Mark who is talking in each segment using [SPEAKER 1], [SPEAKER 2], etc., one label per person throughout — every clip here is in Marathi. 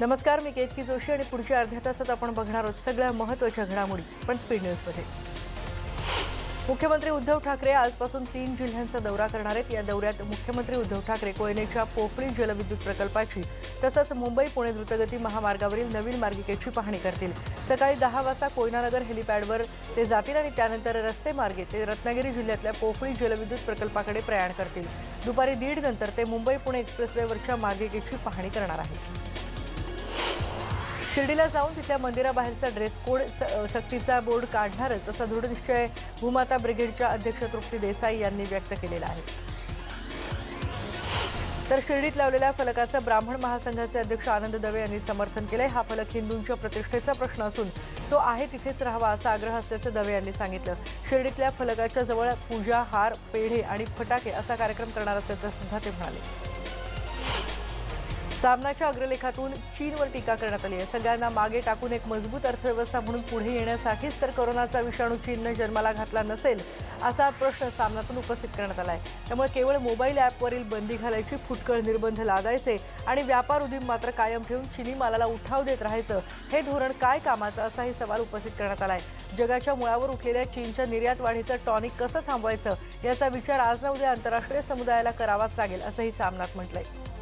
[SPEAKER 1] नमस्कार मी केतकी जोशी आणि पुढच्या अर्ध्या तासात आपण बघणार आहोत सगळ्या महत्त्वाच्या घडामोडी पण स्पीड न्यूजमध्ये. मुख्यमंत्री उद्धव ठाकरे आजपासून तीन जिल्ह्यांचा दौरा करणार आहेत. या दौऱ्यात मुख्यमंत्री उद्धव ठाकरे कोयनेच्या पोफळी जलविद्युत प्रकल्पाची तसंच मुंबई पुणे द्रुतगती महामार्गावरील नवीन मार्गिकेची पाहणी करतील. सकाळी दहा वाजता कोयनानगर हेलिपॅडवर ते जातील आणि त्यानंतर रस्ते मार्गे ते रत्नागिरी जिल्ह्यातल्या पोफळी जलविद्युत प्रकल्पाकडे प्रयाण करतील. दुपारी दीड नंतर ते मुंबई पुणे एक्सप्रेसवेवरच्या मार्गिकेची पाहणी करणार आहेत. शिर्डीला जाऊन तिथल्या मंदिराबाहेरचा ड्रेस कोड स- सक्तीचा बोर्ड काढणारच असा दृढनिश्चय भूमाता ब्रिगेडच्या अध्यक्ष तृप्ती देसाई यांनी व्यक्त केलेला आहे. तर शिर्डीत लावलेल्या फलकाचं ब्राह्मण महासंघाचे अध्यक्ष आनंद दवे यांनी समर्थन केलंय. हा फलक हिंदूंच्या प्रतिष्ठेचा प्रश्न असून तो आहे तिथेच राहावा असा आग्रह असल्याचं दवे यांनी सांगितलं. शिर्डीतल्या फलकाच्या जवळ पूजा हार पेढे आणि फटाके असा कार्यक्रम करणार असल्याचं सुद्धा ते म्हणाले. सामनाच्या अग्रलेखातून चीनवर टीका करण्यात आली आहे. सगळ्यांना मागे टाकून एक मजबूत अर्थव्यवस्था म्हणून पुढे येण्यासाठीच तर कोरोनाचा विषाणू चीननं जन्माला घातला नसेल असा प्रश्न सामनातून उपस्थित करण्यात आला आहे. त्यामुळे केवळ मोबाईल ॲपवरील बंदी घालायची फुटकळ निर्बंध लादायचे आणि व्यापार उदीम मात्र कायम ठेवून चिनी मालाला उठाव देत राहायचं हे धोरण काय कामाचं असाही सवाल उपस्थित करण्यात आला आहे. जगाच्या मुळावर उठलेल्या चीनच्या निर्यात वाढीचं टॉनिक कसं थांबवायचं याचा विचार आज ना उद्या आंतरराष्ट्रीय समुदायाला करावाच लागेल असंही सामनात म्हटलंय.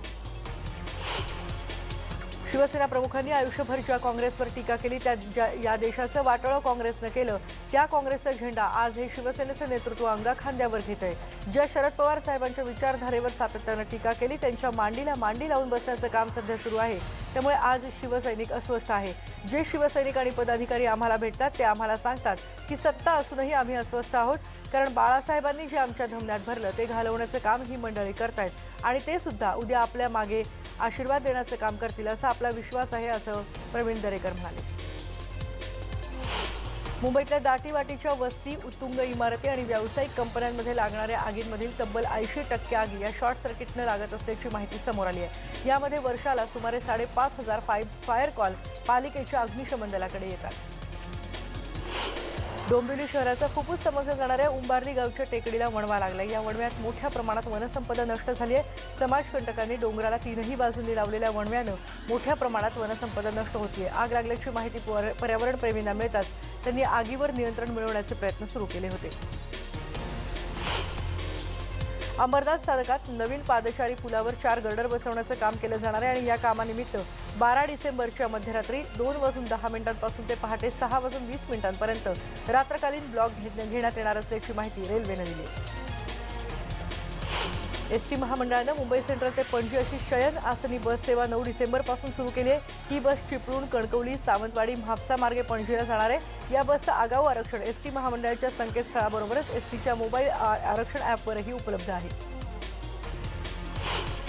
[SPEAKER 1] शिवसेना प्रमुखांनी आयुष्यभर ज्या काँग्रेसवर टीका केली त्या ज्या या देशाचं वाटोळं काँग्रेसनं केलं त्या काँग्रेसचा झेंडा आज हे शिवसेनेचं नेतृत्व अंगा खांद्यावर घेत आहे. ज्या शरद पवार साहेबांच्या विचारधारेवर सातत्यानं टीका केली त्यांच्या मांडीला मांडी लावून बसण्याचं काम सध्या सुरू आहे. त्यामुळे आज शिवसैनिक अस्वस्थ आहे. जे शिवसैनिक आणि पदाधिकारी आम्हाला भेटतात ते आम्हाला सांगतात की सत्ता असूनही आम्ही अस्वस्थ आहोत. कारण बाळासाहेबांनी जे आमच्या धमन्यात भरलं ते घालवण्याचं काम ही मंडळी करतायत. आणि ते सुद्धा उद्या आपल्या मागे आशीर्वाद देण्याचं काम करतील असा आपला विश्वास आहे असं प्रवीण दरेकर म्हणाले. मुंबईतल्या दाटीवाटीच्या वस्ती उत्तुंग इमारती आणि व्यावसायिक कंपन्यांमध्ये लागणाऱ्या आगींमधील तब्बल ऐंशी टक्के आगी या शॉर्ट सर्किटनं लागत असल्याची माहिती समोर आली आहे. यामध्ये वर्षाला सुमारे साडेपाच हजार फाय फायर कॉल पालिकेच्या अग्निशमन दलाकडे येतात. डोंबिवली शहराचा फुफ्फुस समजल्या जाणाऱ्या उंबार्ली गावच्या टेकडीला वणवा लागला या वणव्यात मोठ्या प्रमाणात वनसंपदा नष्ट झाली आहे. समाजकंटकांनी डोंगराला तीनही बाजूंनी लावलेल्या वणव्यानं मोठ्या प्रमाणात वनसंपदा नष्ट होतीये. आग लागल्याची माहिती पर- पर्यावरणप्रेमींना मिळताच त्यांनी आगीवर नियंत्रण मिळवण्याचे प्रयत्न सुरू केले होते. अंबरनाथ स्थानकात नवीन पादचारी पुलावर चार गर्डर बसवण्याचं काम केलं जाणार आहे आणि या कामानिमित्त बारा डिसेंबरच्या मध्यरात्री दोन वाजून दहा मिनिटांपासून ते पहाटे सहा वाजून वीस मिनिटांपर्यंत रात्रकालीन ब्लॉक घेण्यात येणार असल्याची माहिती रेल्वेनं दिली. एस टी महामंडळानं मुंबई सेंट्रल ते पणजी अशी शयन आसनी बस सेवा नऊ डिसेंबरपासून सुरू केली आहे. ही बस चिपळूण कणकवली सावंतवाडी म्हापसा मार्गे पणजीला जाणार आहे. या बसचं आगाऊ आरक्षण एस टी महामंडळाच्या संकेतस्थळाबरोबरच एस टीच्या मोबाईल आरक्षण ॲपवरही उपलब्ध आहे.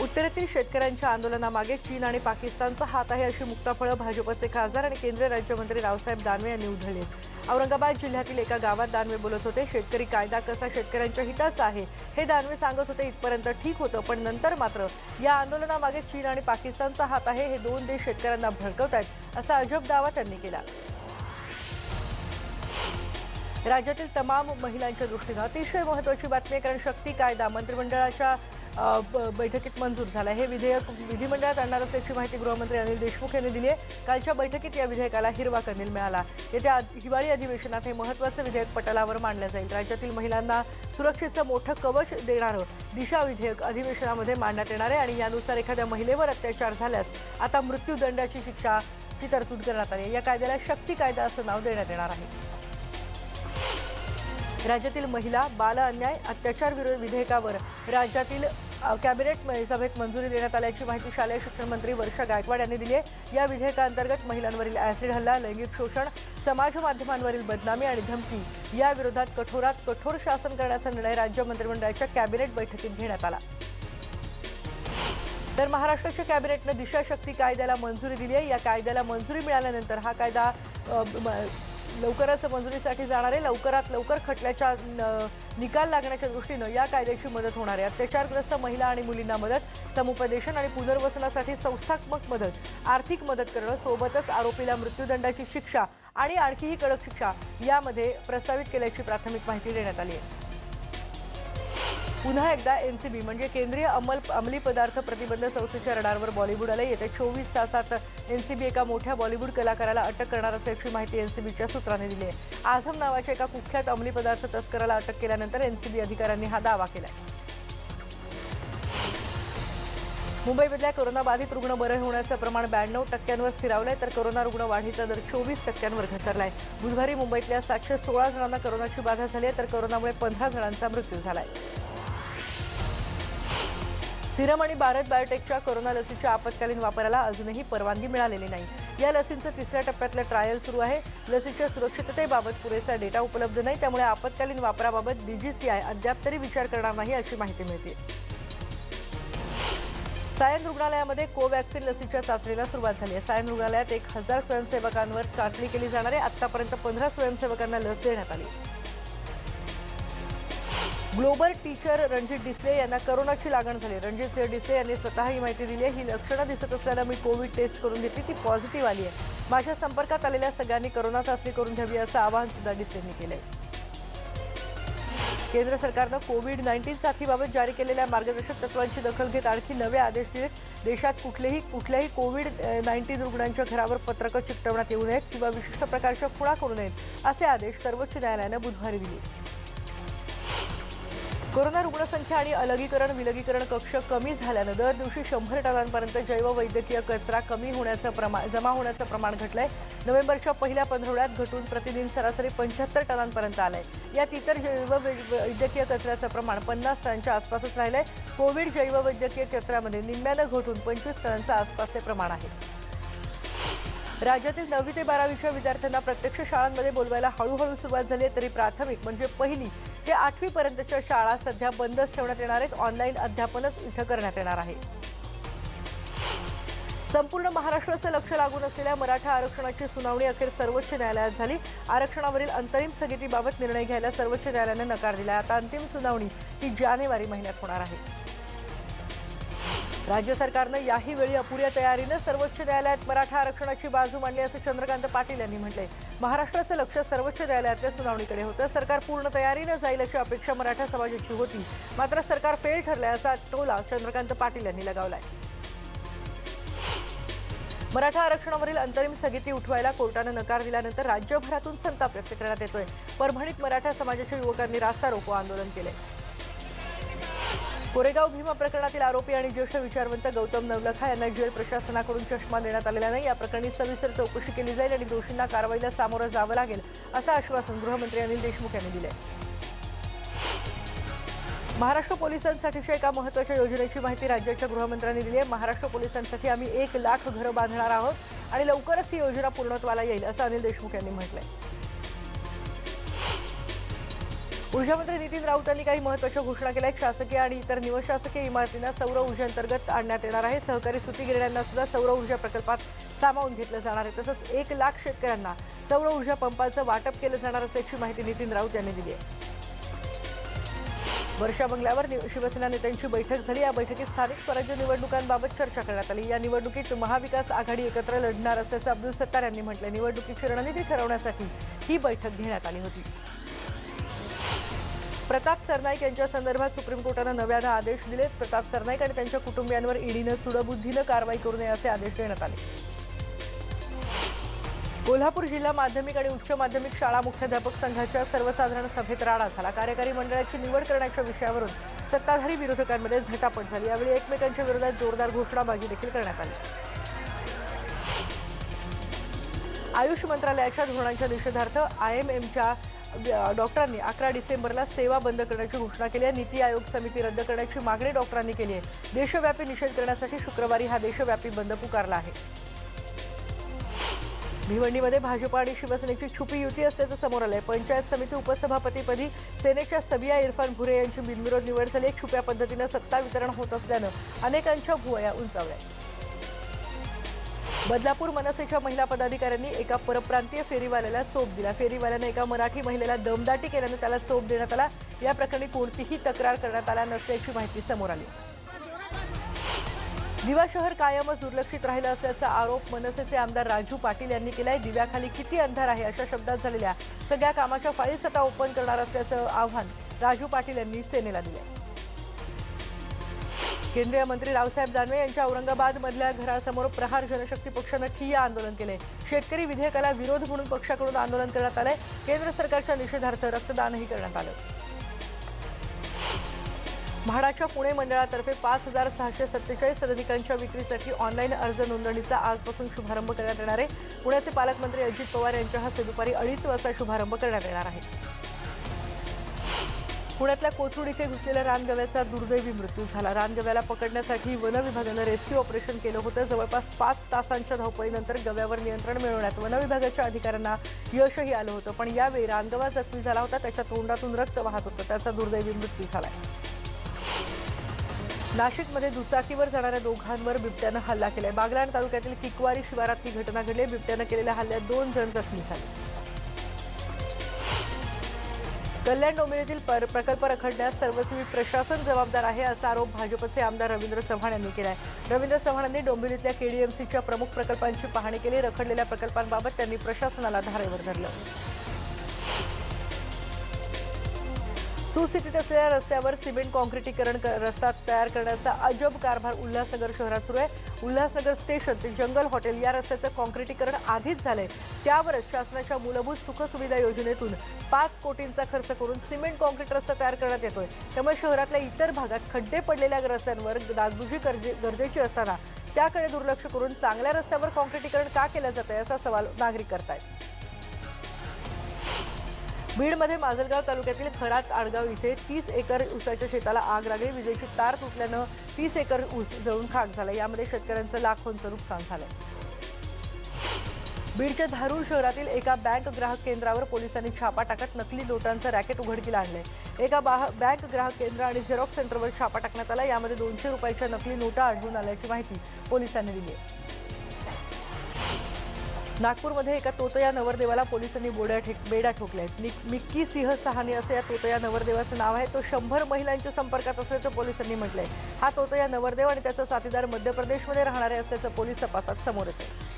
[SPEAKER 1] उत्तरेतील शेतकऱ्यांच्या आंदोलनामागे चीन आणि पाकिस्तानचा हात आहे अशी मुक्ताफळं भाजपचे खासदार आणि केंद्रीय राज्यमंत्री रावसाहेब दानवे यांनी उधळली औरंगाबाद जिल्ह्यातील एका गावात दानवे बोलत होते शेतकरी कायदा कसा शेतकऱ्यांच्या हिताचा आहे? हे दानवे सांगत होते इथपर्यंत ठीक होतं पण नंतर मात्र या आंदोलनामागे चीन आणि पाकिस्तानचा हात आहे हे दोन देश शेतकऱ्यांना भडकवत आहेत असा अजब दावा त्यांनी केला. राज्यातील तमाम महिलांच्या दृष्टीनं अतिशय महत्त्वाची बातमी आहे कारण शक्ती कायदा मंत्रिमंडळाच्या बैठकीत मंजूर झाला. हे विधेयक विधिमंडळात आणणार असल्याची माहिती गृहमंत्री अनिल देशमुख यांनी दिली आहे. कालच्या बैठकीत या विधेयकाला हिरवा कंदील मिळाला. येत्या हिवाळी अधिवेशनात हे महत्त्वाचं विधेयक पटलावर मांडलं जाईल. राज्यातील महिलांना सुरक्षेचं मोठं कवच देणारं दिशा विधेयक अधिवेशनामध्ये मांडण्यात येणार आहे आणि यानुसार एखाद्या महिलेवर अत्याचार झाल्यास आता मृत्यूदंडाची शिक्षाची तरतूद करण्यात आली आहे. या कायद्याला शक्ती कायदा असं नाव देण्यात येणार आहे. राज्यातील महिला बाल अन्याय अत्याचार विरोधी विधेयकावर राज्यातील कॅबिनेट सभेत मंजुरी देण्यात आल्याची माहिती शालेय शिक्षण मंत्री वर्षा गायकवाड यांनी दिली आहे. या विधेयकाअंतर्गत महिलांवरील ॲसिड हल्ला लैंगिक शोषण समाज माध्यमांवरील बदनामी आणि धमकी या विरोधात कठोरात कठोर शासन करण्याचा निर्णय राज्य मंत्रिमंडळाच्या कॅबिनेट बैठकीत घेण्यात आला. तर महाराष्ट्राच्या कॅबिनेटनं दिशाशक्ती कायद्याला मंजुरी दिली आहे. या कायद्याला मंजुरी मिळाल्यानंतर हा कायदा म- लवकरच मंजुरीसाठी जाणारे लवकरात लवकर खटल्याच्या न- निकाल लागण्याच्या दृष्टीनं या कायद्याची मदत होणार आहे. अत्याचारग्रस्त महिला आणि मुलींना मदत समुपदेशन आणि पुनर्वसनासाठी संस्थात्मक मदत आर्थिक मदत करणं सोबतच आरोपीला मृत्यूदंडाची शिक्षा आणि आणखीही कडक शिक्षा यामध्ये प्रस्तावित केल्याची प्राथमिक माहिती देण्यात आली आहे. पुन्हा एकदा एन सी बी म्हणजे केंद्रीय अंमल अंमली पदार्थ प्रतिबंध संस्थेच्या रडारवर बॉलिवूड आलं येत्या चोवीस तासात एन सी बी एका मोठ्या बॉलिवूड कलाकाराला अटक करणार असल्याची माहिती एन सी बीच्या सूत्रांनी दिली आहे. आझम नावाच्या एका कुख्यात अंमली पदार्थ तस्कराला अटक केल्यानंतर एन सी बी अधिकाऱ्यांनी हा दावा केला मुंबईमधल्या कोरोनाबाधित रुग्ण बरे होण्याचं प्रमाण ब्याण्णव टक्क्यांवर स्थिरावलंय तर कोरोना रुग्ण वाढीचा दर चोवीस टक्क्यांवर घसरलाय. बुधवारी मुंबईतल्या सातशे सोळा जणांना कोरोनाची बाधा झाली आहे तर कोरोनामुळे पंधरा जणांचा मृत्यू झाला आहे सिरम आणि भारत बायोटेकच्या कोरोना लसीच्या आपत्कालीन वापराला अजूनही परवानगी मिळालेली नाही. या लसींचं तिसऱ्या टप्प्यातलं ट्रायल सुरू आहे. लसीच्या सुरक्षिततेबाबत पुरेसा डेटा उपलब्ध नाही. त्यामुळे आपत्कालीन वापराबाबत डीजीसीआय अद्याप तरी विचार करणार नाही अशी माहिती मिळते. सायन रुग्णालयामध्ये कोवॅक्सिन लसीच्या चाचणीला सुरुवात झाली आहे. सायन रुग्णालयात एक हजार स्वयंसेवकांवर चाचणी केली जाणार आहे. आतापर्यंत पंधरा स्वयंसेवकांना लस देण्यात आली. ग्लोबल टीचर रणजित डिसले यांना करोनाची लागण झाली. रणजित सिंह डिसले यांनी स्वतः ही माहिती दिली आहे. ही लक्षणं दिसत असल्यानं मी कोविड टेस्ट करून घेतली. ती पॉझिटिव्ह आली आहे. माझ्या संपर्कात आलेल्या सगळ्यांनी करोना चाचणी करून घ्यावी असं आवाहन सुद्धा डिसलेंनी आहे केंद्र सरकारनं कोविड नाईन्टीन साथीबाबत जारी केलेल्या मार्गदर्शक तत्वांची दखल घेत आणखी नवे आदेश दिले. देशात कुठलेही कुठल्याही कोविड नाईन्टीन रुग्णांच्या घरावर पत्रकं चिकटवण्यात येऊ नयेत किंवा विशिष्ट प्रकारच्या खुणा करू नयेत असे आदेश सर्वोच्च न्यायालयानं बुधवारी दिले. कोरोना रुग्णसंख्या आणि अलगीकरण विलगीकरण कक्ष कमी झाल्यानं दर दिवशी शंभर टनांपर्यंत जैववैद्यकीय कचरा कमी होण्याचं प्रमाण जमा होण्याचं प्रमाण घटलंय. नोव्हेंबरच्या पहिल्या पंधरवड्यात घटून प्रतिदिन सरासरी पंच्याहत्तर टनांपर्यंत आलंय. यात इतर जैववैद्यकीय कचऱ्याचं प्रमाण पन्नास टनांच्या आसपासच राहिलंय. कोविड जैववैद्यकीय कचऱ्यामध्ये निम्म्यानं घटून पंचवीस टनांच्या आसपास ते प्रमाण आहे. राज्यातील नववी ते बारावीच्या विद्यार्थ्यांना प्रत्यक्ष शाळांमध्ये बोलवायला हळूहळू सुरुवात झाली आहे तरी प्राथमिक म्हणजे पहिली ते आठवीपर्यंतच्या शाळा सध्या बंदच ठेवण्यात येणार आहेत. ऑनलाईन अध्यापनच इथं करण्यात येणार आहे. संपूर्ण महाराष्ट्राचं लक्ष लागून असलेल्या मराठा आरक्षणाची सुनावणी अखेर सर्वोच्च न्यायालयात झाली. आरक्षणावरील अंतरिम स्थगितीबाबत निर्णय घ्यायला सर्वोच्च न्यायालयानं नकार दिला आता अंतिम सुनावणी ही जानेवारी महिन्यात होणार आहे. राज्य सरकारनं याही वेळी अपुऱ्या तयारीनं सर्वोच्च न्यायालयात मराठा आरक्षणाची बाजू मांडली असं चंद्रकांत पाटील यांनी म्हटलंय. महाराष्ट्राचं लक्ष सर्वोच्च न्यायालयातल्या सुनावणीकडे होतं. सरकार पूर्ण तयारीनं जाईल अशी अपेक्षा मराठा समाजाची होती. मात्र सरकार फेल ठरल्याचा टोला चंद्रकांत पाटील यांनी लगावलाय. मराठा आरक्षणावरील अंतरिम स्थगिती उठवायला कोर्टानं नकार दिल्यानंतर राज्यभरातून संताप व्यक्त करण्यात येतोय. परभणीत मराठा समाजाच्या युवकांनी रास्ता रोको आंदोलन केलंय. कोरेगाव भीमा प्रकरणातील आरोपी आणि ज्येष्ठ विचारवंत गौतम नवलखा यांना जेल प्रशासनाकडून चष्मा देण्यात आलेला नाही. या प्रकरणी सविस्तर चौकशी केली जाईल आणि दोषींना कारवाईला सामोरं जावं लागेल असं आश्वासन गृहमंत्री अनिल देशमुख यांनी दिले महाराष्ट्र पोलिसांसाठीच्या एका महत्त्वाच्या योजनेची माहिती राज्याच्या गृहमंत्र्यांनी दिली आहे. महाराष्ट्र पोलिसांसाठी आम्ही एक लाख घरं बांधणार आहोत आणि लवकरच ही योजना पूर्णत्वाला येईल असं अनिल देशमुख यांनी म्हटलंय. ऊर्जामंत्री नितीन राऊत यांनी काही महत्त्वाच्या घोषणा केल्या आहेत. शासकीय आणि इतर निमशासकीय इमारतींना सौर ऊर्जेअंतर्गत आणण्यात येणार आहे. सहकारी सुती गिरण्यांना सुद्धा सौर ऊर्जा प्रकल्पात सामावून घेतलं जाणार आहे. तसंच एक लाख शेतकऱ्यांना सौर ऊर्जा पंपाचं वाटप केलं जाणार असल्याची माहिती नितीन राऊत यांनी दिली आहे. वर्षा बंगल्यावर शिवसेना नेत्यांची बैठक झाली. या बैठकीत स्थानिक स्वराज्य निवडणुकांबाबत चर्चा करण्यात आली. या निवडणुकीत महाविकास आघाडी एकत्र लढणार असल्याचं अब्दुल सत्तार यांनी म्हटलं निवडणुकीची रणनीती ठरवण्यासाठी ही बैठक घेण्यात आली होती. प्रताप सरनाईक यांच्या संदर्भात सुप्रीम कोर्टानं नव्यानं आदेश दिलेत. प्रताप सरनाईक आणि त्यांच्या कुटुंबियांवर ईडीनं सुडबुद्धीनं कारवाई करू नये असे आदेश देण्यात आले. कोल्हापूर जिल्हा माध्यमिक आणि उच्च माध्यमिक शाळा मुख्याध्यापक संघाच्या सर्वसाधारण सभेत राडा झाला. कार्यकारी मंडळाची निवड करण्याच्या विषयावरून सत्ताधारी विरोधकांमध्ये झटापट झाली. यावेळी एकमेकांच्या विरोधात जोरदार घोषणाबाजी देखील करण्यात आली. आयुष मंत्रालयाच्या धोरणांच्या निषेधार्थ आय एम एमच्या डॉक्टरांनी अकरा डिसेंबरला सेवा बंद करण्याची घोषणा केली आहे. नीती आयोग समिती रद्द करण्याची मागणी डॉक्टरांनी केली आहे. देशव्यापी निषेध करण्यासाठी शुक्रवारी हा देशव्यापी बंद पुकारला आहे. भिवंडीमध्ये भाजप आणि शिवसेनेची छुपी युती असल्याचं समोर आलंय. पंचायत समिती उपसभापतीपदी सेनेच्या सबिया इरफान भुरे यांची बिनविरोध निवड झाली. छुप्या पद्धतीनं सत्ता वितरण होत असल्यानं अनेकांच्या भुवया उंचावल्या बदलापूर मनसेच्या महिला पदाधिकाऱ्यांनी एका परप्रांतीय फेरीवाल्याला चोप दिला. फेरीवाल्यानं एका मराठी महिलेला दमदाटी केल्यानं त्याला चोप देण्यात आला. या प्रकरणी कोणतीही तक्रार करण्यात आला नसल्याची माहिती समोर आली. दिवा शहर कायमच दुर्लक्षित राहिलं असल्याचा आरोप मनसेचे आमदार राजू पाटील यांनी केलाय. दिव्याखाली किती अंधार आहे अशा शब्दात झालेल्या सगळ्या कामाच्या फाईल्स आता ओपन करणार असल्याचं आव्हान राजू पाटील यांनी सेनेला दिलंय. केंद्रीय मंत्री रावसाहेब दानवे यांच्या औरंगाबादमधल्या घरासमोर प्रहार जनशक्ती पक्षानं ठिय्या आंदोलन केले. शेतकरी विधेयकाला विरोध म्हणून पक्षाकडून आंदोलन करण्यात आलंय. केंद्र सरकारच्या निषेधार्थ रक्तदानही करण्यात आलं. म्हाडाच्या पुणे मंडळातर्फे पाच हजार सहाशे सत्तेचाळीस सदनिकांच्या विक्रीसाठी ऑनलाईन अर्ज नोंदणीचा आजपासून शुभारंभ करण्यात येणार आहे. पुण्याचे पालकमंत्री अजित पवार यांच्या हस्ते दुपारी अडीच वाजता शुभारंभ करण्यात येणार आहे. पुण्यातल्या कोथरूड इथे घुसलेल्या रानगव्याचा दुर्दैवी मृत्यू झाला. रानगव्याला पकडण्यासाठी वन विभागानं रेस्क्यू ऑपरेशन केलं होतं. जवळपास पाच तासांच्या धावपळीनंतर गव्यावर नियंत्रण मिळवण्यात वन विभागाच्या अधिकाऱ्यांना यशही आलं होतं. पण यावेळी रानगवा जखमी झाला होता. त्याच्या तोंडातून रक्त वाहत होतं. त्याचा दुर्दैवी मृत्यू झाला नाशिकमध्ये दुचाकीवर जाणाऱ्या दोघांवर बिबट्यानं हल्ला केलाय. बागलाण तालुक्यातील किकवारी शिवारात ही घटना घडली. बिबट्यानं केलेल्या हल्ल्यात दोन जण जखमी झाले. कल्याण डोंबिवलीतील पर- प्रकल्प रखडण्यास सर्वस्वी प्रशासन जबाबदार आहे असा आरोप भाजपचे आमदार रवींद्र चव्हाण यांनी केला आहे रवींद्र चव्हाणांनी डोंबिवलीतल्या केडीएमसीच्या प्रमुख प्रकल्पांची पाहणी केली. रखडलेल्या प्रकल्पांबाबत त्यांनी प्रशासनाला धारेवर धरलं. सुस्थितीत असलेल्या रस्त्यावर सिमेंट कॉन्क्रिटीकरण क- रस्ता तयार करण्याचा अजब कारभार उल्हासनगर शहरात सुरू आहे. उल्हासनगर स्टेशन ते जंगल हॉटेल या रस्त्याचं कॉन्क्रिटीकरण आधीच झालंय. त्यावरच शासनाच्या मूलभूत सुखसुविधा योजनेतून पाच कोटींचा खर्च करून सिमेंट कॉन्क्रीट रस्ता तयार करण्यात येतोय. त्यामुळे शहरातल्या इतर भागात खड्डे पडलेल्या रस्त्यांवर दागदुजी गरजे- गरजेची असताना त्याकडे दुर्लक्ष करून चांगल्या रस्त्यावर कॉन्क्रिटीकरण का केलं जात आहे असा सवाल नागरिक करतायत. बीडमध्ये माजलगाव तालुक्यातील खरात आडगाव इथे तीस एकर ऊसाच्या शेताला आग लागली. विजेची तार तुटल्यानं तीस एकर ऊस जळून खाक झाला. यामध्ये शेतकऱ्यांचं लाखोंचं नुकसान झालंय. बीडच्या धारूर शहरातील एका बँक ग्राहक केंद्रावर पोलिसांनी छापा टाकत नकली नोटांचं रॅकेट उघडकीला आणलंय. एका बाह- बँक ग्राहक केंद्र आणि झेरॉक्स सेंटरवर छापा टाकण्यात आला. यामध्ये दोनशे रुपयाच्या नकली नोटा आढळून आल्याची माहिती पोलिसांनी दिली आहे. नागपूरमध्ये एका तोतया नवरदेवाला पोलिसांनी बोड्या ठेक बेड्या ठोकल्या आहेत. मिक्की सिंह सहानी असं या तोतया नवरदेवाचं नाव आहे. तो शंभर महिलांच्या संपर्कात असल्याचं पोलिसांनी म्हटलंय. हा तोतया नवरदेव आणि त्याचा साथीदार मध्य प्रदेशमध्ये राहणारे असल्याचं पोलीस तपासात समोर येतं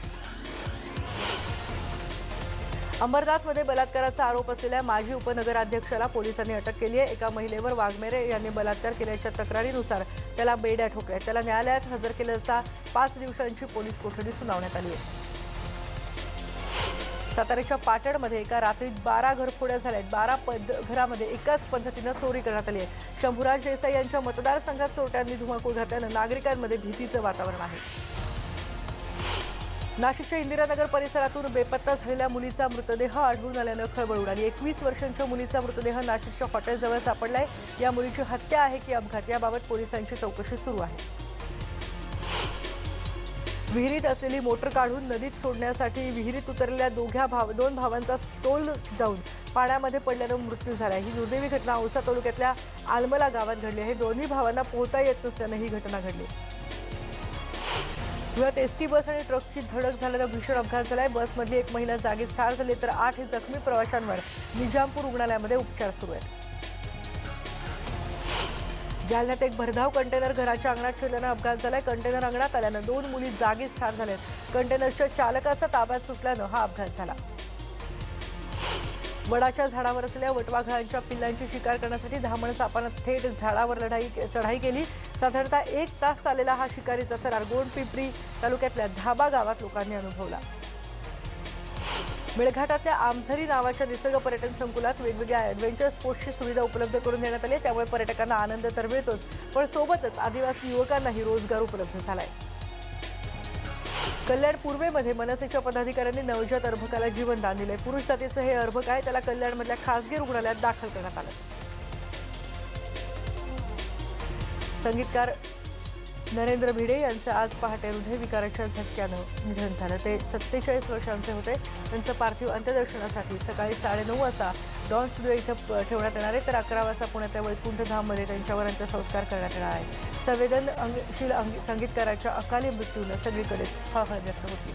[SPEAKER 1] अंबरनाथमध्ये बलात्काराचा आरोप असलेल्या माजी उपनगराध्यक्षाला पोलिसांनी अटक केली आहे. एका महिलेवर वाघमेरे यांनी बलात्कार केल्याच्या तक्रारीनुसार त्याला बेड्या ठोकल्या त्याला न्यायालयात हजर केलं असता पाच दिवसांची पोलीस कोठडी सुनावण्यात आली आहे. साताऱ्याच्या पाटणमध्ये एका रात्रीत बारा घरफोड्या झाल्या आहेत बारा पद घरामध्ये एकाच पद्धतीनं चोरी करण्यात आली आहे. शंभूराज देसाई यांच्या मतदारसंघात चोरट्यांनी धुमाकूळ घातल्यानं नागरिकांमध्ये भीतीचं वातावरण आहे. नाशिकच्या इंदिरानगर परिसरातून बेपत्ता झालेल्या मुलीचा मृतदेह आढळून आल्यानं खळबळ उडाली. एकवीस वर्षांच्या मुलीचा मृतदेह नाशिकच्या हॉटेलजवळ सापडलाय. या मुलीची हत्या आहे की अपघात? याबाबत पोलिसांची चौकशी सुरू आहे. विहिरीत असलेली मोटर काढून नदीत सोडण्यासाठी विहिरीत उतरलेल्या दोघ्या भाव दोन भावांचा तोल जाऊन पाण्यामध्ये पडल्यानं मृत्यू झाला. ही दुर्दैवी घटना औसा तालुक्यातल्या आलमला गावात घडली आहे. दोन्ही भावांना पोहता येत नसल्यानं ही घटना घडली. धुळ्यात एस टी बस आणि ट्रकची धडक झाल्यानं भीषण अपघात झालाय. बसमधली एक महिला जागीच ठार झाली तर आठ जखमी प्रवाशांवर निजामपूर रुग्णालयामध्ये उपचार सुरू आहेत. जालन्यात एक भरधाव कंटेनर घराच्या अंगणात ठेवल्यानं अपघात झालाय. कंटेनर अंगणात आल्यानं दोन मुली जागीच ठार झाल्यात कंटेनरच्या चालकाचा ताब्यात सुटल्यानं हा अपघात झाला. वडाच्या झाडावर असलेल्या वटवाघळांच्या पिल्लांची शिकार करण्यासाठी धामण सापानं थेट झाडावर लढाई चढाई केली. साधारणतः एक तास चाललेला हा शिकारीचा थरार गोंडपिंपरी तालुक्यातल्या धाबा गावात लोकांनी अनुभवला. मेळघाटातल्या आमझरी नावाच्या निसर्ग पर्यटन संकुलात वेगवेगळ्या ॲडव्हेंचर स्पोर्ट्सची सुविधा उपलब्ध करून देण्यात आली त्यामुळे पर्यटकांना आनंद तर मिळतोच पण सोबतच आदिवासी युवकांनाही रोजगार उपलब्ध झालाय. कल्याण पूर्वेमध्ये मनसेच्या पदाधिकाऱ्यांनी नवजात अर्भकाला जीवनदान दिले पुरुष जातीचं हे अर्भक आहे त्याला कल्याणमधल्या खासगी रुग्णालयात दाखल करण्यात आलं. संगीतकार नरेंद्र भिडे यांचं आज पहाटे हृदयविकाराच्या झटक्यानं निधन झालं. ते सत्तेचाळीस वर्षांचे होते. त्यांचं पार्थिव अंत्यदर्शनासाठी सकाळी साडेनऊ वाजता डॉन स्टुडिओ इथं ठेवण्यात येणार आहे. तर अकरा वाजता पुण्यातल्या वैकुंठधाममध्ये त्यांच्यावर अंत्यसंस्कार करण्यात येणार आहे. संवेदनशील अंग- संगीतकाराच्या अकाली मृत्यूनं सगळीकडेच हळहळ व्यक्त होती.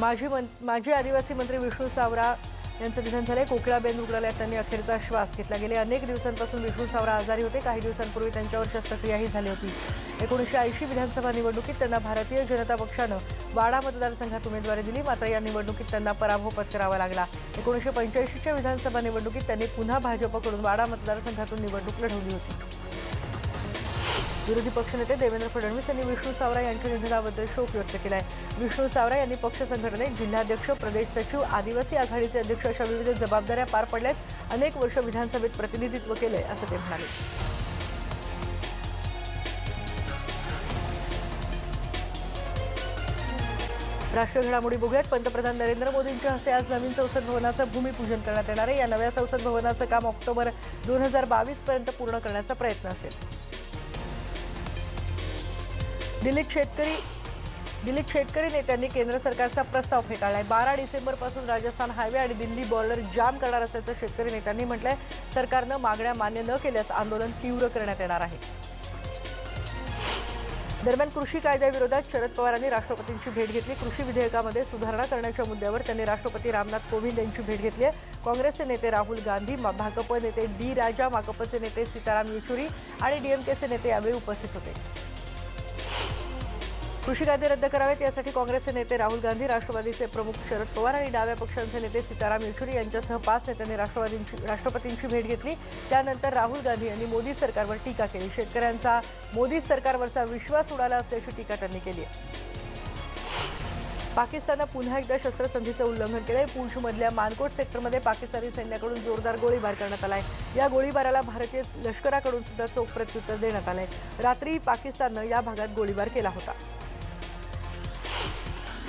[SPEAKER 1] माजी मन माजी आदिवासी मंत्री विष्णू सावरा यांचं निधन झालंय. कोकिळाबेन रुग्णालयात त्यांनी अखेरचा श्वास घेतला. गेले अनेक दिवसांपासून विष्णू सावरा आजारी होते. काही दिवसांपूर्वी त्यांच्यावर शस्त्रक्रियाही झाली होती. एकोणीसशे ऐंशी विधानसभा निवडणुकीत त्यांना भारतीय जनता पक्षानं वाडा मतदारसंघात उमेदवारी दिली. मात्र या निवडणुकीत त्यांना पराभव पत्करावा लागला. एकोणीसशे पंच्याऐंशीच्या विधानसभा निवडणुकीत त्यांनी पुन्हा भाजपकडून वाडा मतदारसंघातून निवडणूक लढवली होती. विरोधी पक्षनेते देवेंद्र फडणवीस यांनी विष्णू सावरा यांच्या निधनाबद्दल शोक व्यक्त केला आहे विष्णू सावरा यांनी पक्ष संघटनेत जिल्हाध्यक्ष प्रदेश सचिव आदिवासी आघाडीचे अध्यक्ष अशा विविध जबाबदाऱ्या पार पडल्यात. अनेक वर्ष विधानसभेत प्रतिनिधित्व केलंय असं ते म्हणाले. राष्ट्रीय घडामोडी बघूयात. पंतप्रधान नरेंद्र मोदींच्या हस्ते आज नवीन संसद भवनाचं भूमिपूजन करण्यात येणार आहे. या नव्या संसद भवनाचं काम ऑक्टोबर दोन हजार बावीस पर्यंत पूर्ण करण्याचा प्रयत्न असेल. दिल्लीत शेतकरी दिल्लीत शेतकरी नेत्यांनी केंद्र सरकारचा प्रस्ताव फेटाळलाय. बारा डिसेंबरपासून राजस्थान हायवे आणि दिल्ली बॉर्डर जाम करणार असल्याचं शेतकरी नेत्यांनी म्हटलंय. सरकारनं मागण्या मान्य न केल्यास आंदोलन तीव्र करण्यात येणार आहे. दरम्यान कृषी कायद्याविरोधात शरद पवारांनी राष्ट्रपतींची भेट घेतली. कृषी विधेयकामध्ये सुधारणा करण्याच्या मुद्द्यावर त्यांनी राष्ट्रपती रामनाथ कोविंद यांची भेट घेतली आहे. काँग्रेसचे नेते राहुल गांधी भाकप नेते डी राजा माकपचे नेते सीताराम येचुरी आणि डीएमकेचे नेते यावेळी उपस्थित होते. कृषी कायदे रद्द करावेत यासाठी काँग्रेसचे नेते राहुल गांधी राष्ट्रवादीचे प्रमुख शरद पवार आणि डाव्या पक्षांचे नेते सीताराम येचुरी यांच्यासह पाच नेत्यांनी राष्ट्रवादींची राष्ट्रपतींची भेट घेतली. त्यानंतर राहुल गांधी यांनी मोदी सरकारवर टीका केली. शेतकऱ्यांचा मोदी सरकारवरचा विश्वास उडाला असल्याची टीका त्यांनी केली आहे. पाकिस्ताननं पुन्हा एकदा शस्त्रसंधीचं उल्लंघन केलंय. पूंछमधल्या मानकोट सेक्टरमध्ये पाकिस्तानी सैन्याकडून जोरदार गोळीबार करण्यात आलाय. या गोळीबाराला भारतीय लष्कराकडून सुद्धा चोख प्रत्युत्तर देण्यात आलंय. रात्री पाकिस्ताननं या भागात गोळीबार केला होता.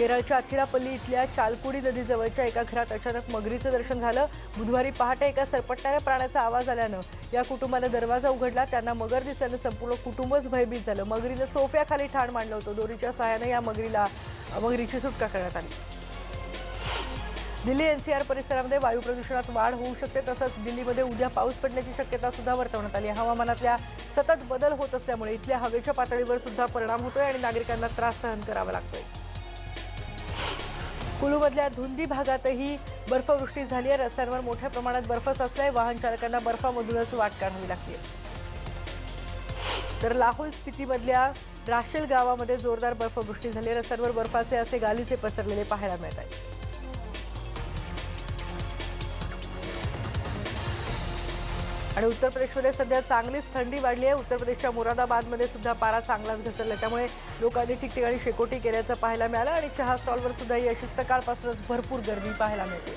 [SPEAKER 1] केरळच्या अखिरापल्ली इथल्या चालकुडी नदीजवळच्या एका घरात अचानक मगरीचं दर्शन झालं. बुधवारी पहाटे एका सरपटणाऱ्या प्राण्याचा आवाज आल्यानं या कुटुंबाला दरवाजा उघडला. त्यांना मगर दिसल्यानं संपूर्ण कुटुंबच भयभीत झालं. मगरीनं सोफ्याखाली ठाण मांडलं होतं. दोरीच्या सहाय्यानं या मगरीला मगरीची सुटका करण्यात आली. दिल्ली एनसीआर परिसरामध्ये वायू प्रदूषणात वाढ होऊ शकते तसंच दिल्लीमध्ये उद्या पाऊस पडण्याची शक्यता सुद्धा वर्तवण्यात आली. हवामानातल्या सतत बदल होत असल्यामुळे इथल्या हवेच्या पातळीवर सुद्धा परिणाम होतोय आणि नागरिकांना त्रास सहन करावा लागतोय. कुलूमधल्या धुंदी भागातही बर्फवृष्टी झाली आहे. रस्त्यांवर मोठ्या प्रमाणात बर्फ साचलाय. वाहन चालकांना बर्फामधूनच वाट काढावी लागते तर लाहोल स्पितीमधल्या राशेल गावामध्ये जोरदार बर्फवृष्टी झाली आहे. रस्त्यांवर बर्फाचे असे गालीचे पसरलेले पाहायला मिळत आहे. आणि उत्तर प्रदेशमध्ये सध्या चांगलीच थंडी वाढली आहे. उत्तर प्रदेशच्या मुरादाबादमध्ये सुद्धा पारा चांगलाच घसरला. त्यामुळे लोकांनी ठिकठिकाणी शेकोटी केल्याचं पाहायला मिळालं आणि चहा स्टॉलवर सुद्धा ही अशी सकाळपासूनच भरपूर गर्दी पाहायला मिळते.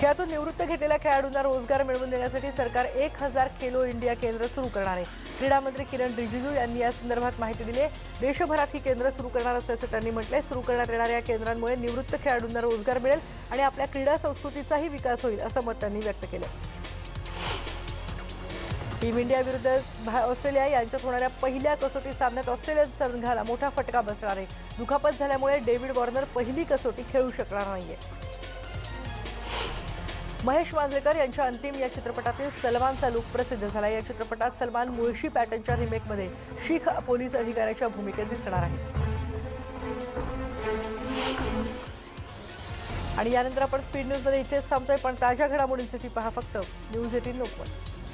[SPEAKER 1] खेळातून निवृत्त घेतलेल्या खेळाडूंना रोजगार मिळवून देण्यासाठी सरकार एक हजार खेलो इंडिया केंद्र सुरू करणार आहे. क्रीडा मंत्री किरण रिजिजू यांनी या संदर्भात माहिती दिली आहे. देशभरात ही केंद्र सुरू करणार असल्याचं त्यांनी म्हटलंय. सुरू करण्यात येणाऱ्या या केंद्रांमुळे निवृत्त खेळाडूंना रोजगार मिळेल आणि आपल्या क्रीडा संस्कृतीचाही विकास होईल असं मत त्यांनी व्यक्त केलं टीम इंडिया विरुद्ध भा- ऑस्ट्रेलिया यांच्यात होणाऱ्या पहिल्या कसोटी सामन्यात ऑस्ट्रेलियन संघाला मोठा फटका बसणार आहे. दुखापत झाल्यामुळे डेव्हिड वॉर्नर पहिली कसोटी खेळू शकणार नाहीये. महेश मांजरेकर यांच्या अंतिम या चित्रपटातील सलमानचा लुक प्रसिद्ध झाला. या चित्रपटात सलमान मुळशी पॅटर्नच्या रिमेकमध्ये शीख पोलीस अधिकाऱ्याच्या भूमिकेत दिसणार आहे. आणि यानंतर आपण स्पीड न्यूजमध्ये इथेच थांबतोय पण ताज्या घडामोडींसाठी पहा फक्त न्यूज एटीन लोकमत.